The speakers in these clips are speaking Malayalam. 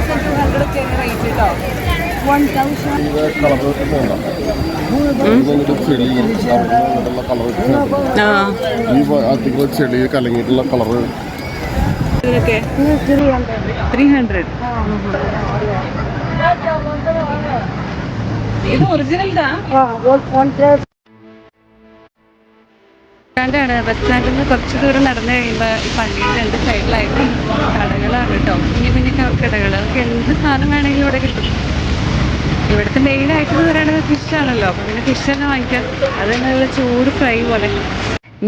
തൗസൻഡ് ടു ഹൺഡ്രഡ് ഒക്കെ റേറ്റ് കേട്ടോ വൺ തൗസൻഡ് ചെളി കലങ്ങിയിട്ടുള്ള കളർ ഇതിനൊക്കെ ത്രീ ഹൺഡ്രഡ് ഇത് ഒറിജിനൽതാ സ്റ്റാൻഡാണ് ബസ് സ്റ്റാൻഡിൽ നിന്ന് കുറച്ച് ദൂരം നടന്നു കഴിയുമ്പോൾ ഈ പള്ളിയുടെ രണ്ട് സൈഡിലായിട്ട് കടകളാണ് കേട്ടോ കുഞ്ഞു കുഞ്ഞു കടകൾ നമുക്ക് എന്ത് സാധനം വേണമെങ്കിലും ഇവിടെ കിട്ടും. ഇവിടുത്തെ മെയിൻ ആയിട്ട് പറയുന്നത് ഫിഷ് ആണല്ലോ അപ്പോൾ പിന്നെ ഫിഷ് തന്നെ വാങ്ങിക്കാം. അത് നല്ല ചൂട് ഫ്രൈ പോലെ.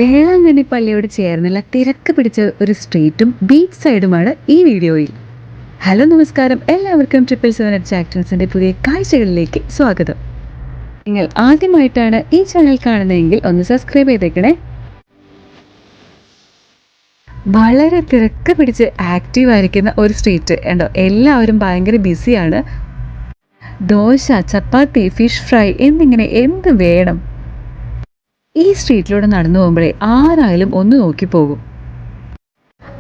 വേളാങ്കണ്ണി പള്ളിയോട് ചേർന്നില്ല തിരക്ക് പിടിച്ച ഒരു സ്ട്രീറ്റും ബീച്ച് സൈഡുമാണ് ഈ വീഡിയോയിൽ. ഹലോ നമസ്കാരം. എല്ലാവർക്കും ട്രിപ്പിൾ സെവൻ അറ്റ് പുതിയ കാഴ്ചകളിലേക്ക് സ്വാഗതം. നിങ്ങൾ ആദ്യമായിട്ടാണ് ഈ ചാനൽ കാണുന്നതെങ്കിൽ ഒന്ന് സബ്സ്ക്രൈബ് ചെയ്തേക്കണേ. വളരെ തിരക്ക് പിടിച്ച് ആക്റ്റീവ് ആയിരിക്കുന്ന ഒരു സ്ട്രീറ്റ് ഉണ്ടോ എല്ലാവരും ഭയങ്കര ബിസിയാണ് ദോശ ചപ്പാത്തി ഫിഷ് ഫ്രൈ എന്നിങ്ങനെ എന്ത് വേണം? ഈ സ്ട്രീറ്റിലൂടെ നടന്നു പോകുമ്പോഴേ ആരായാലും ഒന്ന് നോക്കി പോകും.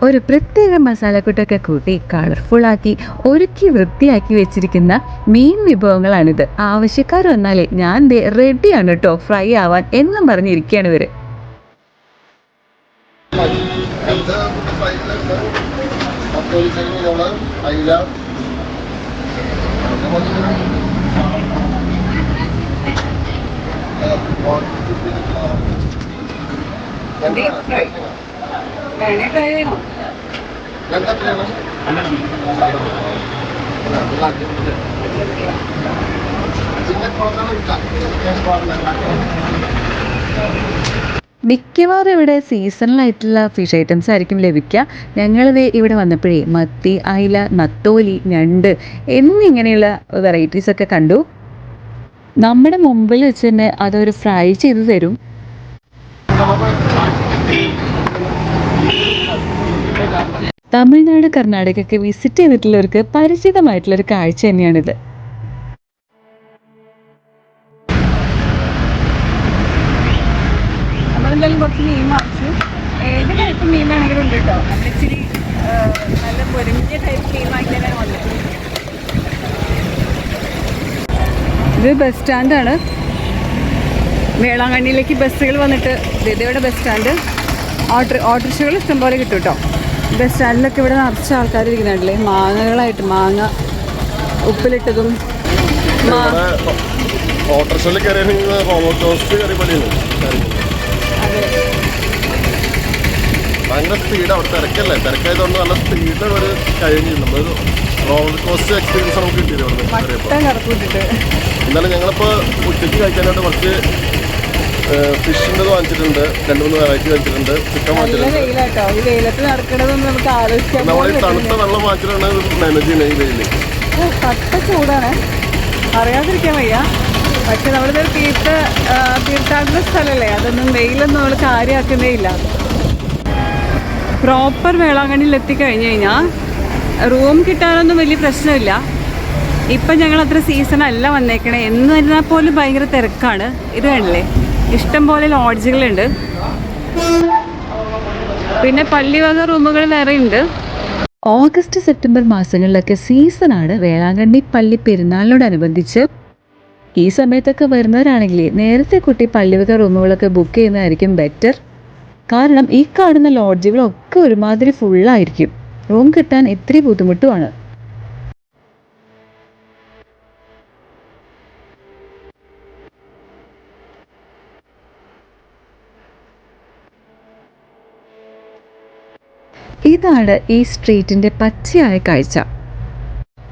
ഒരു പ്രത്യേക മസാലക്കൂട്ടൊക്കെ കൂട്ടി കളർഫുള്ളാക്കി ഒരുക്കി വൃത്തിയാക്കി വെച്ചിരിക്കുന്ന മീൻ വിഭവങ്ങളാണിത്. ആവശ്യക്കാർ വന്നാലേ ഞാൻ ദേ റെഡിയാണ് കേട്ടോ ഫ്രൈ ആവാൻ എന്നും പറഞ്ഞിരിക്കുകയാണ് Evde bunu sayılarla Hatta sayıyorlar, ayılar. Zinnet programı bir tane. Zinnet programı bir tane. മിക്കവാറും ഇവിടെ സീസണലായിട്ടുള്ള ഫിഷ് ഐറ്റംസ് ആയിരിക്കും ലഭിക്കുക. ഞങ്ങൾ ഇവിടെ വന്നപ്പോഴേ മത്തി അയില നത്തോലി ഞണ്ട് എന്നിങ്ങനെയുള്ള വെറൈറ്റീസ് ഒക്കെ കണ്ടു. നമ്മുടെ മുമ്പിൽ വെച്ച് തന്നെ അതൊരു ഫ്രൈ ചെയ്ത് തരും. തമിഴ്നാട് കർണാടകയൊക്കെ വിസിറ്റ് ചെയ്തിട്ടുള്ളവർക്ക് പരിചിതമായിട്ടുള്ളൊരു കാഴ്ച തന്നെയാണിത്. നമ്മളെന്തായാലും കുറച്ച് മീൻ വാങ്ങിച്ചു ഏത് ടൈപ്പ് മീൻ വേണമെങ്കിലും ഉണ്ട് കേട്ടോ നമ്മൾ ഇച്ചിരി നല്ല പൊരിഞ്ഞ ടൈപ്പ് മീൻ വാങ്ങിക്കാനാണ് വന്നത് ഇത് ബസ് സ്റ്റാൻഡാണ് വേളാങ്കണ്ണിയിലേക്ക് ബസ്സുകൾ വന്നിട്ട് ഇതിവിടെ ബസ് സ്റ്റാൻഡ് ഓട്ടോ ഓട്ടോറിക്ഷകൾ ഇഷ്ടംപോലെ കിട്ടും കേട്ടോ ബസ് സ്റ്റാൻഡിലൊക്കെ ഇവിടെ നിറച്ച ആൾക്കാർ ഇരിക്കുന്നുണ്ടല്ലേ? മാങ്ങകളായിട്ട് മാങ്ങ ഉപ്പിലിട്ടതും ഓട്ടോറിക്ഷയിൽ കയറിയാണെങ്കിൽ റോബോട്ട് കയറി പണിയാണ്. ഭയങ്കര സ്പീഡ് അവിടെ തിരക്കല്ലേ? തിരക്കായതുകൊണ്ട് നല്ല സ്പീഡ് ഒരു കഴിഞ്ഞു നമ്മൾ റോബോട്ട് കോസ്റ്റ് എക്സ്പീരിയൻസ് നമുക്ക് കിട്ടിയത് ഇവിടെ എന്നാലും ഞങ്ങളിപ്പോൾ ഉച്ചയ്ക്ക് കഴിക്കാനായിട്ട് കുറച്ച് ഫിഷിന്റെ വാങ്ങിച്ചിട്ടുണ്ട്. രണ്ട് മൂന്ന് വെറൈറ്റി വാങ്ങിച്ചിട്ടുണ്ട് ചിക്കൻ വാങ്ങിച്ചിട്ടുണ്ട്. നമ്മൾ ഈ തണുത്ത വെള്ളം വാങ്ങിച്ചിട്ടാണ് മാനേജ് ചെയ്യുന്നത് ഈ വെയിൽ ചൂടാണ്. അറിയാതിരിക്കാൻ വയ്യ. പക്ഷെ നമ്മളിതൊരു തീർത്ഥ ആ, തീർത്ഥാടന സ്ഥലമല്ലേ അതൊന്നും വെയിലൊന്നും നമ്മൾ കാര്യമാക്കുന്നേ ഇല്ല. പ്രോപ്പർ വേളാങ്കണ്ണിയിൽ എത്തിക്കഴിഞ്ഞ് കഴിഞ്ഞാൽ റൂം കിട്ടാനൊന്നും വലിയ പ്രശ്നമില്ല. ഇപ്പം ഞങ്ങൾ അത്ര സീസൺ അല്ല വന്നേക്കണേ. എന്ന് വരുന്നാൽ പോലും ഭയങ്കര തിരക്കാണ്. ഇത് കണ്ടില്ലേ? ഇഷ്ടം പോലെ ലോഡ്ജുകളുണ്ട് പിന്നെ പള്ളി വക റൂമുകൾ വേറെ ഉണ്ട്. ഓഗസ്റ്റ് സെപ്റ്റംബർ മാസങ്ങളിലൊക്കെ സീസണാണ് വേളാങ്കണ്ണി പള്ളി പെരുന്നാളിനോടനുബന്ധിച്ച്. ഈ സമയത്തൊക്കെ വരുന്നവരാണെങ്കിൽ നേരത്തെ കുട്ടി പള്ളിവക റൂമുകളൊക്കെ ബുക്ക് ചെയ്യുന്നതായിരിക്കും ബെറ്റർ കാരണം ഈ കാണുന്ന ലോഡ്ജുകളൊക്കെ ഒരുമാതിരി ഫുള്ളായിരിക്കും റൂം കിട്ടാൻ ഇത്തിരി ബുദ്ധിമുട്ടുമാണ്. ഇതാണ് ഈ സ്ട്രീറ്റിന്റെ പച്ചയായ കാഴ്ച.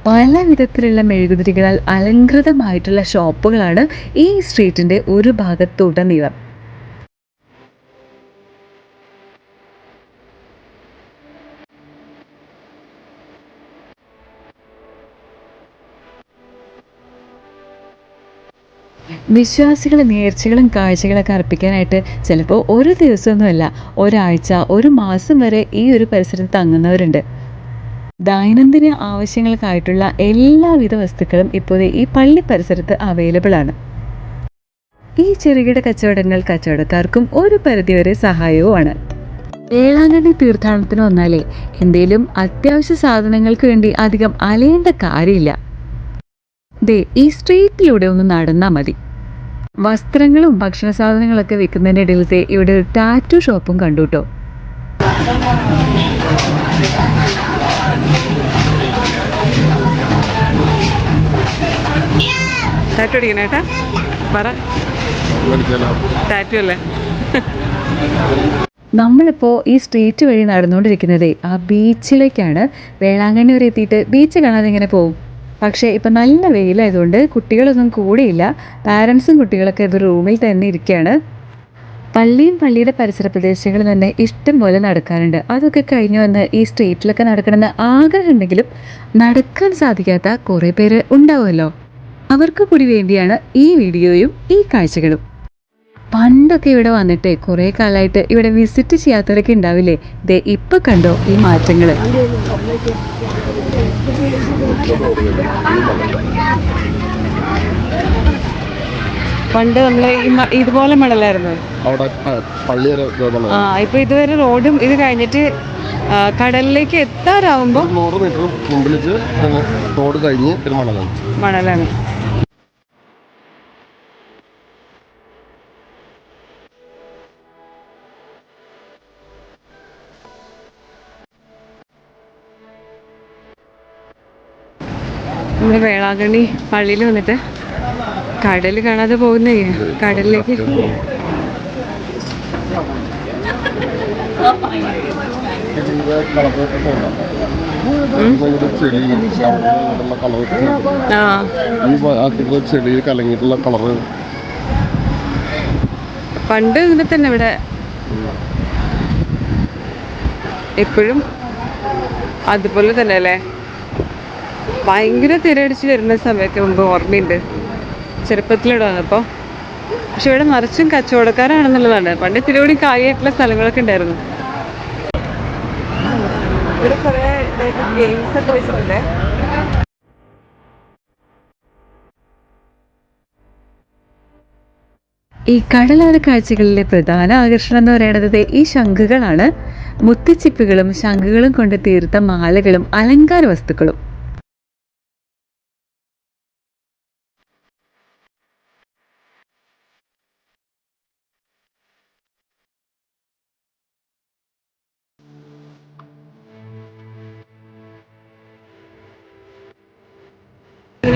പല വിധത്തിലുള്ള മെഴുകുതിരികളാൽ അലങ്കൃതമായിട്ടുള്ള ഷോപ്പുകളാണ് ഈ സ്ട്രീറ്റിന്റെ ഒരു ഭാഗത്തുടനീളം. വിശ്വാസികൾ നേർച്ചകളും കാഴ്ചകളൊക്കെ അർപ്പിക്കാനായിട്ട് ചിലപ്പോൾ ഒരു ദിവസമൊന്നുമല്ല ഒരാഴ്ച ഒരു മാസം വരെ ഈ ഒരു പരിസരത്ത് തങ്ങുന്നവരുണ്ട്. ദൈനംദിന ആവശ്യങ്ങൾക്കായിട്ടുള്ള എല്ലാവിധ വസ്തുക്കളും ഇപ്പോൾ ഈ പള്ളി പരിസരത്ത് അവൈലബിൾ ആണ്. ഈ ചെറുകിട കച്ചവടങ്ങൾ കച്ചവടക്കാർക്കും ഒരു പരിധിവരെ സഹായവുമാണ്. വേളാങ്കണ്ണി തീർത്ഥാടനത്തിന് വന്നാലേ എന്തെങ്കിലും അത്യാവശ്യ സാധനങ്ങൾക്ക് വേണ്ടി അധികം അലയേണ്ട കാര്യമില്ല. ദേ ഈ സ്ട്രീറ്റിലൂടെ ഒന്ന് നടന്നാൽ മതി. വസ്ത്രങ്ങളും ഭക്ഷണ സാധനങ്ങളൊക്കെ വിൽക്കുന്നതിന്റെ ഇടയിലത്തെ ഇവിടെ ഒരു ടാറ്റു ഷോപ്പും കണ്ടു കേട്ടോ ടാറ്റു അടിക്കണേ ഏട്ടാ. പറ. ടാറ്റു അല്ലേ? നമ്മളിപ്പോൾ ഈ സ്ട്രീറ്റ് വഴി നടന്നുകൊണ്ടിരിക്കുന്നത് ആ ബീച്ചിലേക്കാണ്. വേളാങ്കണ്ണി വരെ എത്തിയിട്ട് ബീച്ച് കാണാതെ ഇങ്ങനെ പോകും പക്ഷേ ഇപ്പം നല്ല വെയിലായതുകൊണ്ട് കുട്ടികളൊന്നും കൂടിയില്ല. പാരൻസും കുട്ടികളൊക്കെ ഇത് റൂമിൽ തന്നെ ഇരിക്കുകയാണ് പള്ളിയും പള്ളിയുടെ പരിസര പ്രദേശങ്ങളിൽ തന്നെ ഇഷ്ടം പോലെ നടക്കാറുണ്ട്. അതൊക്കെ കഴിഞ്ഞു വന്ന് ഈ സ്ട്രീറ്റിലൊക്കെ നടക്കണമെന്ന് ആഗ്രഹമുണ്ടെങ്കിലും നടക്കാൻ സാധിക്കാത്ത കുറേ പേര് ഉണ്ടാവുമല്ലോ. അവർക്ക് കൂടി വേണ്ടിയാണ് ഈ വീഡിയോയും ഈ കാഴ്ചകളും. പണ്ടൊക്കെ ഇവിടെ വന്നിട്ട് കുറേ കാലമായിട്ട് ഇവിടെ വിസിറ്റ് ചെയ്യാത്തവരൊക്കെ ഉണ്ടാവില്ലേ? ദേ ഇപ്പൊ കണ്ടോ ഈ മാറ്റങ്ങൾ പണ്ട് നമ്മൾ ഇതുപോലെ മണലായിരുന്നു. ഇപ്പൊ ഇതുവരെ റോഡും ഇത് കഴിഞ്ഞിട്ട് കടലിലേക്ക് എത്താറാവുമ്പോ നൂറ് മീറ്റർ റോഡ് കഴിഞ്ഞ് മണലാണ്. മണലാണ്. നമ്മൾ വേളാങ്കണ്ണി പള്ളിയിൽ വന്നിട്ട് കടൽ കാണാതെ പോകുന്നേ. കടലിലേക്ക്. കലങ്ങിയിട്ടുള്ള കളറ് പണ്ട് ഇങ്ങനെ തന്നെ ഇവിടെ. എപ്പോഴും അതുപോലെ തന്നെ അല്ലേ ഭയങ്കര തിരയടിച്ച് വരുന്ന സമയത്ത് മുമ്പ് ഓർമ്മയുണ്ട്. ചെറുപ്പത്തിലൂടെ വന്നപ്പോൾ പക്ഷെ ഇവിടെ നിറച്ചും കച്ചവടക്കാരാണെന്നുള്ളതാണ്. പണ്ട് തിരുവടി കാര്യമായിട്ടുള്ള സ്ഥലങ്ങളൊക്കെ ഉണ്ടായിരുന്നു. ഇവിടെ കുറേ ഗെയിംസ് ഒക്കെ വെച്ചിട്ടുണ്ട്. ഈ കടലാട് കാഴ്ചകളിലെ പ്രധാന ആകർഷണം എന്ന് പറയുന്നത് ഈ ശംഖുകളാണ്. മുത്തിച്ചിപ്പുകളും ശംഖുകളും കൊണ്ട് തീർത്ത മാലകളും അലങ്കാര വസ്തുക്കളും.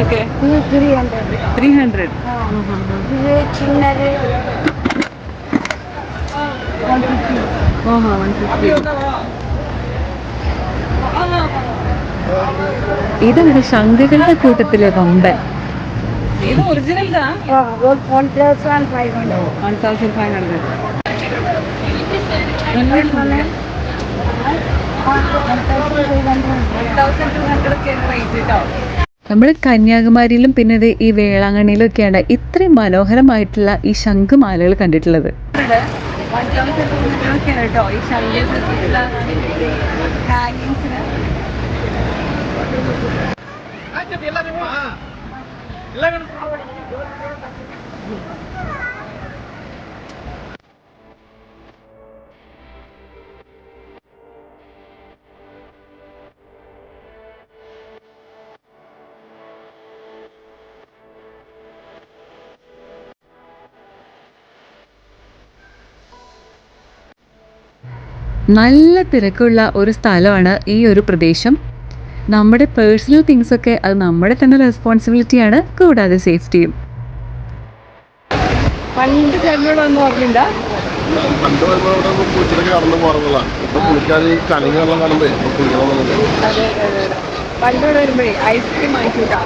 ഇതിനൊക്കെ ത്രീ ഹൺഡ്രഡ് ఇది చిన్నది ഓഹോ വൺ ഫിഫ്റ്റി ഇതാണ് ശംഖുകളുടെ കൂട്ടത്തിലെ വമ്പൻ ഇത് original OnePlus one five hundred one thousand five hundred നമ്മൾ കന്യാകുമാരിയിലും പിന്നെ ഈ വേളാങ്കണ്ണിയിലും ഒക്കെയാണ് ഇത്രയും മനോഹരമായിട്ടുള്ള ഈ ശംഖുമാലകൾ കണ്ടിട്ടുള്ളത്. നല്ല തിരക്കുള്ള ഒരു സ്ഥലമാണ് ഈ ഒരു പ്രദേശം. നമ്മുടെ പേഴ്സണൽ തിങ്സൊക്കെ അത് നമ്മുടെ തന്നെ റെസ്പോൺസിബിലിറ്റിയാണ് കൂടാതെ സേഫ്റ്റിയും പണ്ട് ഓർമ്മയില്ല കടന്നു ഇപ്പൊ കുളിക്കാൻ കലങ്ങി വെള്ളം കാണുമ്പോ വരുമ്പോഴേ ഐസ്ക്രീം വാങ്ങിക്കൂട്ടാ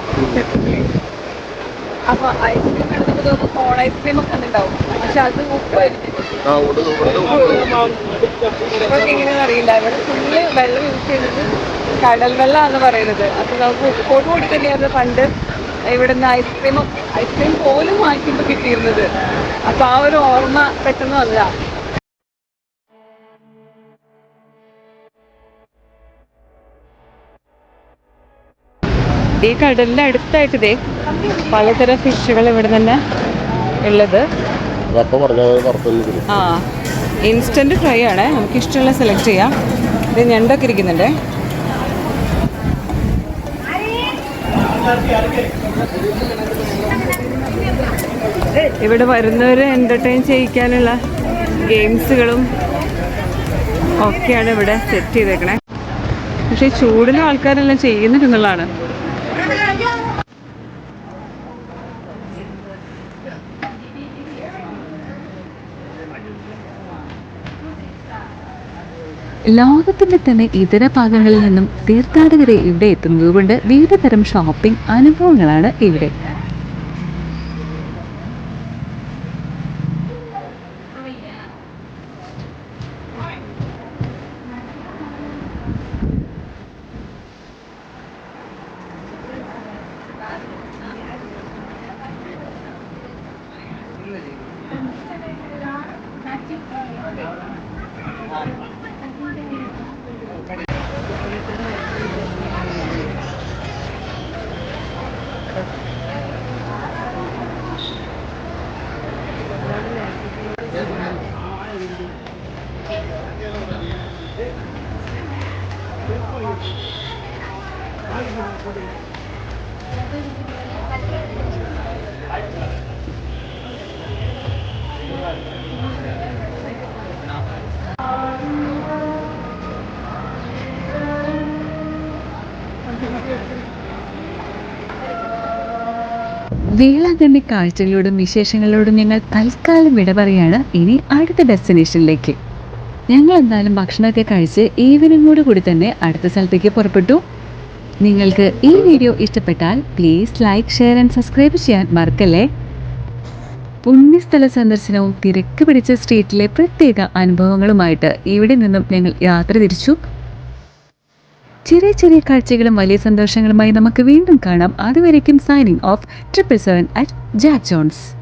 അപ്പൊ ഐസ്ക്രീം എടുത്തിട്ട് തോന്നുന്നു കോൺ ഐസ്ക്രീം ഒക്കെ ഉണ്ടാവും പക്ഷെ അത് ഉപ്പായിരിക്കും ഇവിടെ ഇവിടെ എങ്ങനെയാണെന്ന് അറിയില്ല. ഇവിടെ ഫുള്ള് വെള്ളം യൂസ് ചെയ്യുന്നത് കടൽ വെള്ളമാണ് പറയുന്നത്. അപ്പൊ നമുക്ക് ഉപ്പോട്ട് കൂടി തന്നെയായിരുന്നു പണ്ട്? ഇവിടുന്ന് ഐസ്ക്രീം ഐസ്ക്രീം പോലും വാങ്ങിക്കുമ്പോൾ കിട്ടിയിരുന്നത്. അപ്പൊ ആ ഒരു ഓർമ്മ പെട്ടെന്ന് വന്നതാ. ഈ കടലിന്റെ അടുത്തായിട്ട് ഇതേ പലതരം ഫിഷുകൾ ഇവിടെ തന്നെ ഉള്ളത്. ആ ഇൻസ്റ്റന്റ് ഫ്രൈ ആണ്. നമുക്ക് ഇഷ്ടമുള്ള സെലക്ട് ചെയ്യാം. ഇത് ഞണ്ടൊക്കെ ഇരിക്കുന്നുണ്ട്. ഇവിടെ വരുന്നവരെ എന്റർടൈൻ ചെയ്യിക്കാനുള്ള ഗെയിംസുകളും ഒക്കെയാണ് ഇവിടെ സെറ്റ് ചെയ്തേക്കണേ. പക്ഷേ ചൂടിലും ആൾക്കാരെല്ലാം ചെയ്യുന്നുണ്ടെന്നുള്ളതാണ്. ലോകത്തിന്റെ തന്നെ ഇതര ഭാഗങ്ങളിൽ നിന്നും തീർത്ഥാടകരെ ഇവിടെ എത്തുന്നതുകൊണ്ട് വിവിധ തരം ഷോപ്പിംഗ് അനുഭവങ്ങളാണ് ഇവിടെ. വേളാങ്കണ്ണി കാഴ്ചകളോടും വിശേഷങ്ങളോടും ഞങ്ങൾ തൽക്കാലം വിട പറയാണ് ഇനി അടുത്ത ഡെസ്റ്റിനേഷനിലേക്ക്. ഞങ്ങൾ എന്തായാലും ഭക്ഷണമൊക്കെ കഴിച്ച് ഈവനിങ്ങോട് കൂടി തന്നെ അടുത്ത സ്ഥലത്തേക്ക് പുറപ്പെട്ടു. നിങ്ങൾക്ക് ഈ വീഡിയോ ഇഷ്ടപ്പെട്ടാൽ please like share and subscribe ചെയ്യാൻ മറക്കല്ലേ? പുണ്യസ്ഥല സന്ദർശനവും തിരക്ക് പിടിച്ച സ്ട്രീറ്റിലെ പ്രത്യേക അനുഭവങ്ങളുമായിട്ട് ഇവിടെ നിന്നും ഞങ്ങൾ യാത്ര തിരിച്ചു. ചെറിയ ചെറിയ കാഴ്ചകളും വലിയ സന്തോഷങ്ങളുമായി നമുക്ക് വീണ്ടും കാണാം. അതുവരേക്കും signing off triple seven at Jack Jones